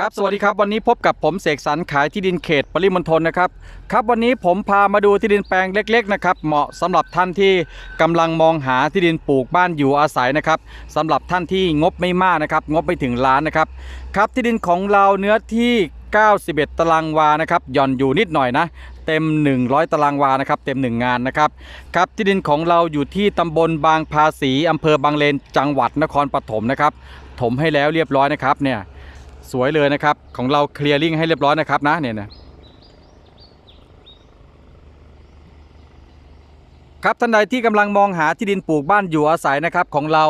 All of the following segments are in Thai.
ครับสวัสดีครับวันนี้พบกับผมเสกสรรขายที่ดินเขตปริมณฑลนะครับครับวันนี้ผมพามาดูที่ดินแปลงเล็กๆนะครับเหมาะสำหรับท่านที่กำลังมองหาที่ดินปลูกบ้านอยู่อาศัยนะครับสำหรับท่านที่งบไม่มากนะครับงบไม่ถึงล้านนะครับครับที่ดินของเราเนื้อที่ 91 ตารางวานะครับหย่อนอยู่นิดหน่อยนะเต็ม 100 ตารางวานะครับเต็ม 1 งานนะครับครับที่ดินของเราอยู่ที่ตำบลบางภาษีอำเภอบางเลนจังหวัดนครปฐมนะครับถมให้แล้วเรียบร้อยนะครับเนี่ย สวยเลยนะครับ ของเราเคลียร์ลิงให้เรียบร้อยนะครับนะเนี่ยนะครับท่านใดที่กำลังมองหาที่ดินปลูกบ้านอยู่อาศัยนะครับ ของเรา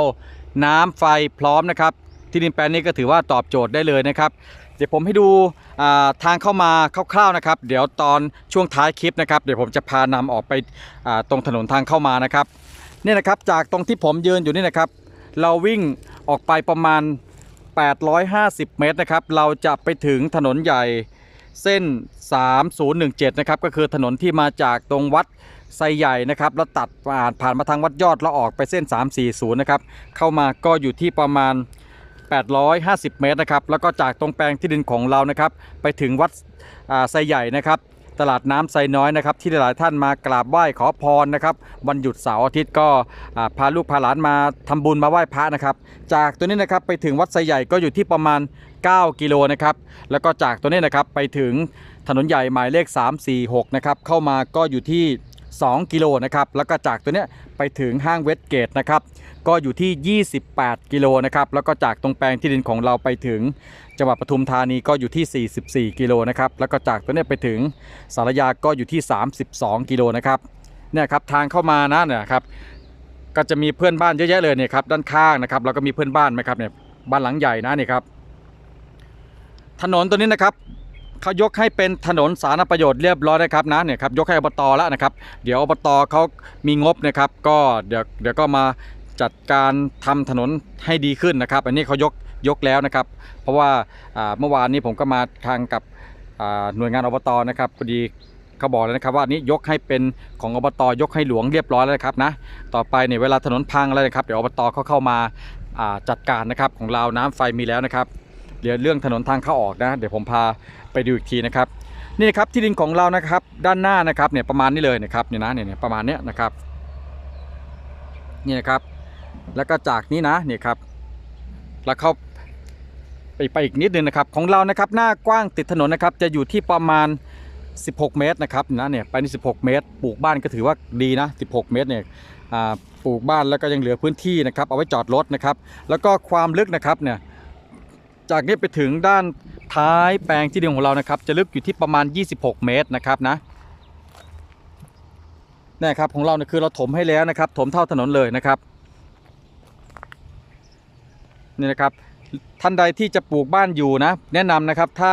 น้ำไฟพร้อมนะครับ ที่ดินแปลงนี้ก็ถือว่าตอบโจทย์ได้เลยนะครับ เดี๋ยวผมให้ดูาทางเข้ามาคร่าวๆนะครับ เดี๋ยวตอนช่วงท้ายคลิปนะครับ เดี๋ยวผมจะพานำออกไปตรงถนนทางเข้ามานะครับเนี่ยนะครับจากตรงที่ผมยืนอยู่นี่นะครับ เราวิ่งออกไปประมาณ 850 เมตรนะครับ เราจะไปถึงถนนใหญ่เส้น 3017 นะครับ ก็คือถนนที่มาจากตรงวัดไซใหญ่นะครับ แล้วตัดผ่านผ่านมาทางวัดยอดแล้วออกไปเส้น 340 นะครับ เข้ามาก็อยู่ที่ประมาณ 850 เมตรนะครับ แล้วก็จากตรงแปลงที่ดินของเรานะครับ ไปถึงวัดไซใหญ่นะครับ ตลาดน้ำไซน้อยนะครับที่หลายท่านมากราบไหว้ขอพรนะครับวันหยุดเสาร์อาทิตย์ก็พาลูกพาหลานมาทำบุญมาไหว้พระนะครับ จากตัวนี้นะครับไปถึงวัดไซใหญ่ก็อยู่ที่ประมาณ 9 กิโลนะครับแล้วก็จากตัวนี้นะครับไปถึงถนนใหญ่หมายเลข 346นะครับเข้ามาก็อยู่ที่ 2 กิโลนะครับแล้วก็จากตัวนี้ไปถึงห้างเวสเกตนะครับ ก็อยู่ที่ 28 กิโลนะครับแล้วก็จากตรงแปลงที่ดินของเราไปถึง จังหวัดปทุมธานีก็อยู่ที่ 44 กิโลนะครับแล้วก็จากตัวเนี้ยไปถึงสารยาก็อยู่ที่ 32 กิโลนะครับเนี่ยครับทางเข้ามานะเนี่ยครับก็จะมีเพื่อนบ้านเยอะแยะเลยเนี่ยครับด้านข้างนะครับแล้วก็มีเพื่อนบ้านไหมครับเนี่ยบ้านหลังใหญ่นะนี่ครับถนนตัวนี้นะครับเขายกให้เป็นถนนสาธารณประโยชน์เรียบร้อยนะครับนะเนี่ยครับยกให้อบตแล้วนะครับ เดี๋ยวอบตเขามีงบนะครับ ก็เดี๋ยวเดี๋ยวก็มา จัดการทำถนนให้ดีขึ้นนะครับ อันนี้เขายกยกแล้วนะครับ เพราะว่าเมื่อวานนี้ผมก็มาทางกับหน่วยงานอบตนะครับพอดีเขาบอกแล้วนะครับว่าอันนี้ยกให้เป็นของอบตยกให้หลวงเรียบร้อยแล้วนะครับนะต่อไปเนี่ยเวลาถนนพังอะไรนะครับเดี๋ยวอบตเขาเข้ามาาจัดการนะครับของเราน้ำไฟมีแล้วนะครับเดี๋ยวเรื่องถนนทางเข้าออกนะ เดี๋ยวผมพาไปดูอีกทีนะครับนี่นะครับที่ดินของเรานะครับด้านหน้านะครับเนี่ยประมาณนี้เลยนะครับเนี่ยนะเนี่ยเนี่ยประมาณเนี้ยนะครับนี่นะครับ แล้วก็จากนี้นะเนี่ยครับแล้วเขาไปไปอีกนิดนึงนะครับของเรานะครับหน้ากว้างติดถนนนะครับจะอยู่ที่ประมาณ 16 เมตรนะครับนะเนี่ยไปนี่16 เมตร ปลูกบ้านก็ถือว่าดีนะ 16 เมตรเนี่ยปลูกบ้านแล้วก็ยังเหลือพื้นที่นะครับเอาไว้จอดรถนะครับแล้วก็ความลึกนะครับเนี่ยจากนี้ไปถึงด้านท้ายแปลงที่ดินของเรานะครับ จะลึกอยู่ที่ประมาณ 26 เมตรนะครับนะนี่ครับของเราเนี่ยคือเราถมให้แล้วนะครับ ถมเท่าถนนเลยนะครับ นี่นะครับท่านใดที่จะปลูกบ้านอยู่นะ แนะนำนะครับถ้า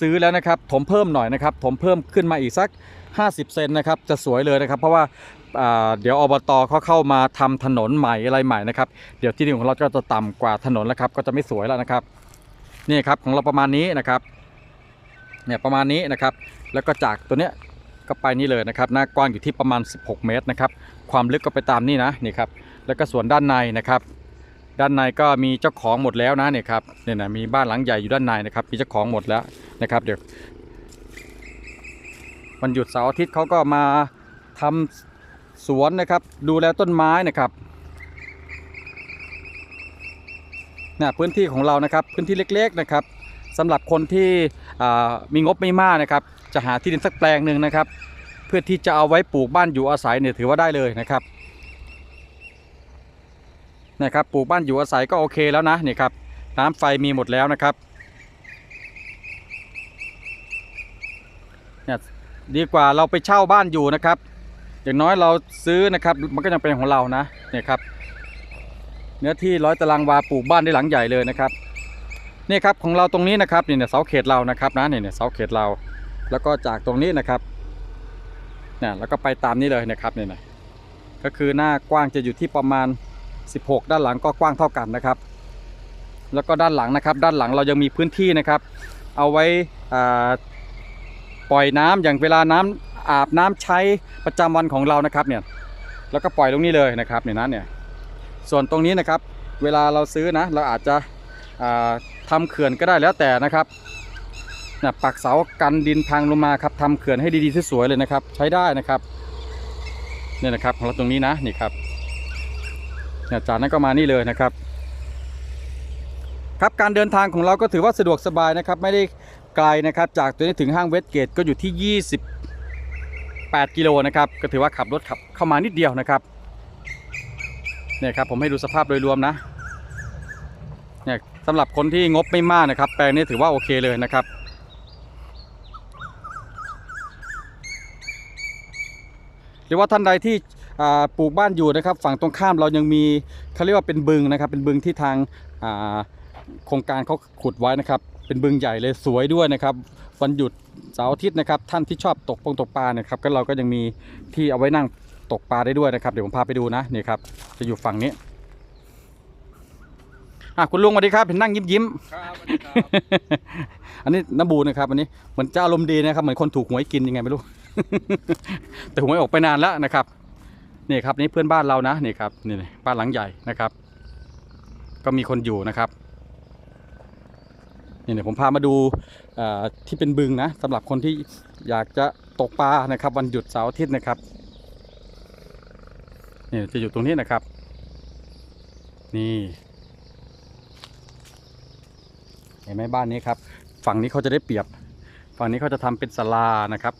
ซื้อแล้วนะครับถมเพิ่มหน่อยนะครับถมเพิ่มขึ้นมาอีกสัก 50 เซนนะครับจะสวยเลยนะครับ เพราะว่าเดี๋ยวอบตเขาเข้ามาทำถนนใหม่อะไรใหม่นะครับเดี๋ยวที่ดินของเราก็จะต่ำกว่าถนนแล้วครับก็จะไม่สวยแล้วนะครับนี่ครับของเราประมาณนี้นะครับเนี่ยประมาณนี้นะครับ แล้วก็จากตัวเนี้ยก็ไปนี่เลยนะครับ หน้ากว้างอยู่ที่ประมาณ 16 เมตรนะครับ ความลึกก็ไปตามนี่นะนี่ครับแล้วก็ส่วนด้านในนะครับ ด้านในก็มีเจ้าของหมดแล้วนะเนี่ยครับเนี่ยนะมีบ้านหลังใหญ่อยู่ด้านในนะครับมีเจ้าของหมดแล้วนะครับเดี๋ยววันหยุดเสาร์อาทิตย์เขาก็มาทำสวนนะครับ ดูแลต้นไม้นะครับเนี่ยพื้นที่ของเรานะครับพื้นที่เล็กๆนะครับสำหรับคนที่มีงบไม่มากนะครับ จะหาที่ดินสักแปลงหนึ่งนะครับ เพื่อที่จะเอาไว้ปลูกบ้านอยู่อาศัยเนี่ยถือว่าได้เลยนะครับ นะครับปลูกบ้านอยู่อาศัยก็โอเคแล้วนะนี่ครับน้ำไฟมีหมดแล้วนะครับเนี่ยดีกว่าเราไปเช่าบ้านอยู่นะครับ อย่างน้อยเราซื้อนะครับมันก็ยังเป็นของเรานะเนี่ยครับเนื้อที่ร้อยตารางวาปลูกบ้านได้หลังใหญ่เลยนะครับนี่ครับของเราตรงนี้นะครับนี่เนี่ยเสาเขตเรานะครับนะเนี่ยเนี่ยเสาเขตเรา แล้วก็จากตรงนี้นะครับเนี่ยแล้วก็ไปตามนี้เลยนะครับเนี่ยนะก็คือหน้ากว้างจะอยู่ที่ประมาณ 16 ด้านหลังก็กว้างเท่ากันนะครับ แล้วก็ด้านหลังนะครับ ด้านหลังเรายังมีพื้นที่นะครับ เอาไว้ปล่อยน้ำอย่างเวลาน้ำอาบน้ำใช้ประจำวันของเรานะครับเนี่ยแล้วก็ปล่อยตรงนี้เลยนะครับเนี่ยนะเนี่ยส่วนตรงนี้นะครับเวลาเราซื้อนะเราอาจจะอ่าทำเขื่อนก็ได้แล้วแต่นะครับนะปักเสากันดินพังลงมาครับทำเขื่อนให้ดีๆสวยๆเลยนะครับ ใช้ได้นะครับเนี่ยนะครับของเราตรงนี้นะนี่ครับ เนี่ยจากนั้นก็มานี่เลยนะครับ ครับการเดินทางของเราก็ถือว่าสะดวกสบายนะครับ ไม่ได้ไกลนะครับ จากตัวนี้ถึงห้างเวสเกตก็อยู่ที่ 28 กิโลนะครับก็ถือว่าขับรถขับเข้ามานิดเดียวนะครับเนี่ยครับผมให้ดูสภาพโดยรวมนะเนี่ยสำหรับคนที่งบไม่มากนะครับ แปลงนี้ถือว่าโอเคเลยนะครับหรือว่าท่านใดที่ ปลูกบ้านอยู่นะครับ ฝั่งตรงข้ามเรายังมีเขาเรียกว่าเป็นบึงนะครับ เป็นบึงที่ทางอ่าโครงการเขาขุดไว้นะครับ เป็นบึงใหญ่เลยสวยด้วยนะครับ วันหยุดเสาร์อาทิตย์นะครับ ท่านที่ชอบตกปงตกปลาเนี่ยครับก็เราก็ยังมีที่เอาไว้นั่งตกปลาได้ด้วยนะครับเดี๋ยวผมพาไปดูนะนี่ครับจะอยู่ฝั่งนี้อะคุณลุงสวัสดีครับเห็นนั่งยิ้มยิ้มๆครับสวัสดีครับอันนี้น้ำบูนะครับอันนี้เหมือนจะอารมณ์ดีนะครับเหมือนคนถูกหวยกินยังไงไม่รู้ แต่หวยออกไปนานแล้วนะครับ นี่ครับนี่เพื่อนบ้านเรานะนี่ครับนี่นี่บ้านหลังใหญ่นะครับ ก็มีคนอยู่นะครับนี่เดี๋ยผมพามาดูที่เป็นบึงนะสำหรับคนที่อยากจะตกปลานะครับ วันหยุดเสาร์อาทิตย์นะครับนี่จะอยู่ตรงนี้นะครับ นี่เห็นไหมบ้านนี้ครับ ฝั่งนี้เขาจะได้เปรียบ ฝั่งนี้เขาจะทำเป็นศาลานะครับ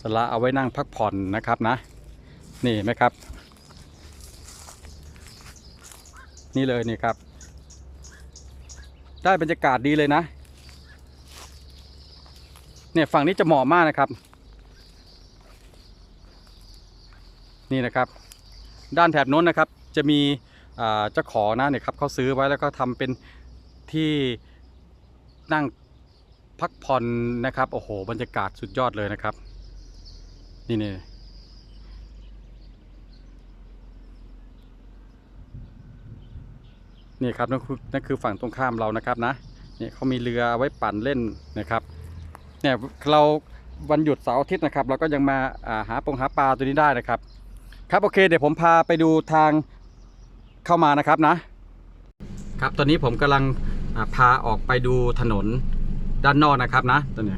ศาลาเอาไว้นั่งพักผ่อนนะครับนะ นี่ไหมครับ นี่เลยนี่ครับ ได้บรรยากาศดีเลยนะ เนี่ยฝั่งนี้จะเหมาะมากนะครับ นี่นะครับ ด้านแถบโน้นนะครับ จะมีเจ้าขอนะเนี่ยครับเขาซื้อไว้แล้วก็ทำเป็นที่นั่งพักผ่อนนะครับ โอ้โห บรรยากาศสุดยอดเลยนะครับ นี่นี่ นี่ครับนั่นคือนั่นคือฝั่งตรงข้ามเรานะครับนะนี่เขามีเรือไว้ปั่นเล่นนะครับเนี่ยเราวันหยุดเสาร์อาทิตย์นะครับ เราก็ยังมาาหาปงหาปลาตัวนี้ได้นะครับ ครับโอเค เดี๋ยวผมพาไปดูทางเข้ามานะครับนะครับตอนนี้ผมกำลังพาออกไปดูถนนด้านนอกนะครับนะตัวเนี้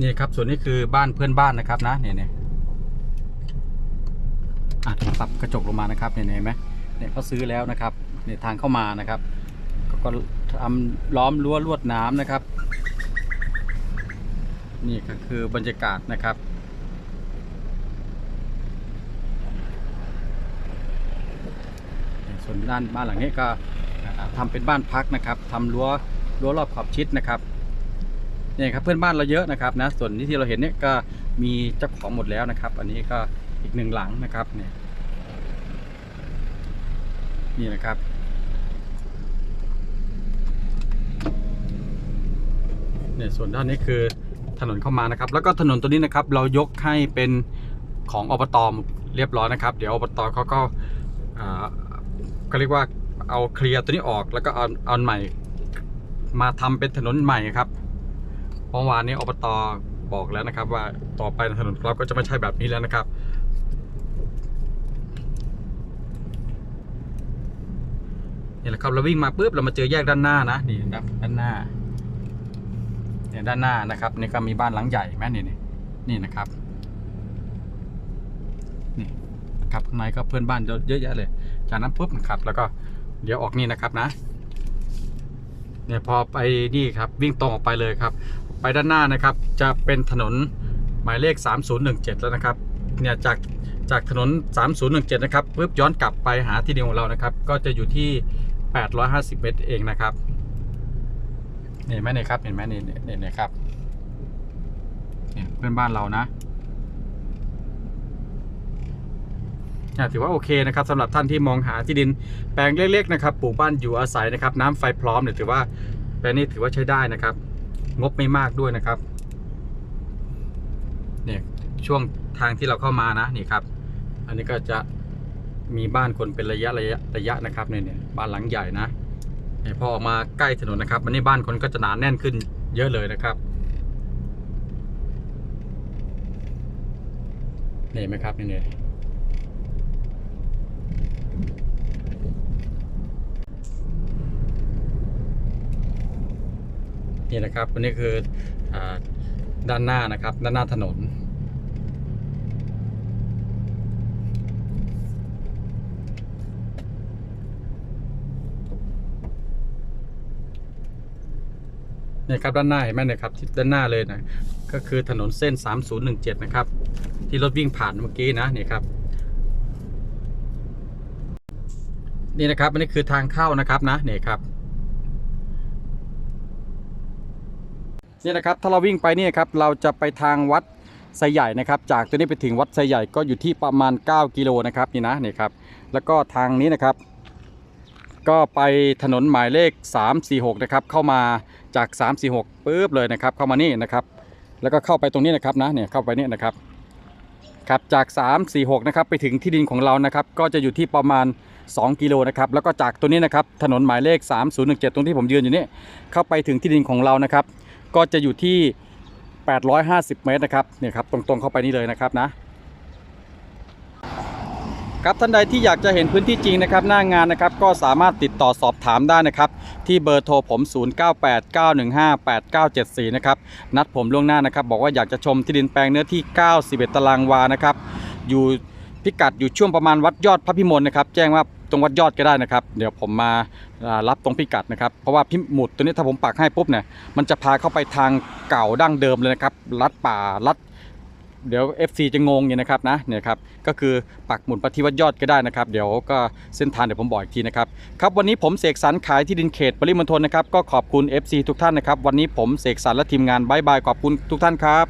นี่ครับ ส่วนนี้คือบ้านเพื่อนบ้านนะครับนะเนี่ยเนี่ยอะผมปรับกระจกลงมานะครับเนี่ยเห็นไหมเนี่ยเขาซื้อแล้วนะครับเนี่ยทางเข้ามานะครับก็ก็ทำล้อมรั้วลวดน้ำนะครับ นี่ก็คือบรรยากาศนะครับ ส่วนด้านบ้านหลังนี้ก็อ่าทำเป็นบ้านพักนะครับทำรั้วรั้วรอบขอบชิดนะครับ นี่ครับเพื่อนบ้านเราเยอะนะครับนะส่วนที่เราเห็นเนี่ยก็มีเจ้าของหมดแล้วนะครับ อันนี้ก็อีกหนึ่งหลังนะครับเนี่ยนี่นะครับเนี่ยส่วนด้านนี้คือถนนเข้ามานะครับ แล้วก็ถนนตัวนี้นะครับ เรายกให้เป็นของอบตเรียบร้อยนะครับ เดี๋ยวอบตเขาก็อ่าก็เรียกว่าเอาเคลียร์ตัวนี้ออกแล้วก็เอาเอาใหม่ มาทำเป็นถนนใหม่ครับ เมื่อวานนี้อบตบอกแล้วนะครับ ว่าต่อไปถนนเราก็จะไม่ใช่แบบนี้แล้วนะครับ นี่แหละครับเราวิ่งมาปุ๊บเรามาเจอแยกด้านหน้านะนี่ครับด้านหน้าเนี่ยด้านหน้านะครับนี่ก็มีบ้านหลังใหญ่แม่นี่นี่นี่นะครับนี่ครับข้างในก็เพื่อนบ้านเยอะแยะเลย จากนั้นปุ๊บนะครับ แล้วก็เดี๋ยวออกนี่นะครับนะเนี่ยพอไปนี่ครับวิ่งตรงออกไปเลยครับ ไปด้านหน้านะครับ จะเป็นถนนหมายเลข 3017 แล้วนะครับ เนี่ยจากจากถนน 3017 นะครับปุ๊บย้อนกลับไปหาที่ดินของเรานะครับ ก็จะอยู่ที่ 850 เมตรเองนะครับเห็นไหมเนี่ยครับเห็นไหมเนี่ยเนี่ยเนี่ยครับเนี่ยเพื่อนบ้านเรานะเนี่ยถือว่าโอเคนะครับสำหรับท่านที่มองหาที่ดินแปลงเล็กๆนะครับปลูกบ้านอยู่อาศัยนะครับ น้ำไฟพร้อมเนี่ยถือว่าแปลงนี้ถือว่าใช้ได้นะครับ งบไม่มากด้วยนะครับเนี่ยช่วงทางที่เราเข้ามานะนี่ครับ อันนี้ก็จะมีบ้านคนเป็นระยะระยะระยะนะครับเนี่ยเนี่ยบ้านหลังใหญ่นะพอออกมาใกล้ถนนนะครับวันนี้บ้านคนก็จะหนาแน่นขึ้นเยอะเลยนะครับนี่เห็นไหมครับนี่นี่ นี่นะครับอันนี้คืออด้านหน้านะครับ ด้านหน้าถนน นี่ครับด้านหน้าเห็นไหมเนี่ยครับที่ด้านหน้าเลยนะก็คือถนนเส้น 3017 นะครับ ที่รถวิ่งผ่านเมื่อกี้นะนี่ครับนี่นะครับอันนี้คือทางเข้านะครับนะนี่ครับ นี่นะครับถ้าเราวิ่งไปนี่ครับเราจะไปทางวัดไซใหญ่นะครับ จากตัวนี้ไปถึงวัดไซใหญ่ก็อยู่ที่ประมาณ 9 กิโลนะครับนี่นะนี่ครับ แล้วก็ทางนี้นะครับ ก็ไปถนนหมายเลข 346 นะครับ เข้ามาจาก 346ปุ๊บเลยนะครับ เข้ามานี่นะครับ แล้วก็เข้าไปตรงนี้นะครับนะเนี่ยเข้าไปนี่นะครับครับจาก 346 นะครับไปถึงที่ดินของเรานะครับ ก็จะอยู่ที่ประมาณ 2 กิโลนะครับแล้วก็จากตัวนี้นะครับถนนหมายเลข 3017 ตรงที่ผมยืนอยู่นี่เข้าไปถึงที่ดินของเรานะครับ ก็จะอยู่ที่ 850 เมตรนะครับเนี่ยครับตรงๆเข้าไปนี่เลยนะครับนะครับท่านใดที่อยากจะเห็นพื้นที่จริงนะครับหน้างานนะครับก็สามารถติดต่อสอบถามได้นะครับที่เบอร์โทรผม 0989158974 นะครับนัดผมล่วงหน้านะครับบอกว่าอยากจะชมที่ดินแปลงเนื้อที่ 91 ตารางวานะครับอยู่พิกัดอยู่ช่วงประมาณวัดยอดพระพิมลนะครับแจ้งว่า ตรงวัดยอดก็ได้นะครับ เดี๋ยวผมมารับตรงพิกัดนะครับ เพราะว่าพิหมุดตัวนี้ถ้าผมปักให้ปุ๊บเนี่ยมันจะพาเข้าไปทางเก่าดั้งเดิมเลยนะครับลัดป่าลัดเดี๋ยว FC จะงงอย่างนะครับนะเนี่ยครับก็คือปักหมุดปฏิวัติยอดก็ได้นะครับ เดี๋ยวก็เส้นทางเดี๋ยวผมบอกอีกทีนะครับครับวันนี้ผมเสกสรรขายที่ดินเขตปริมณฑลนะครับก็ขอบคุณ FC ทุกท่านนะครับ วันนี้ผมเสกสรรและทีมงานบายบายขอบคุณทุกท่านครับ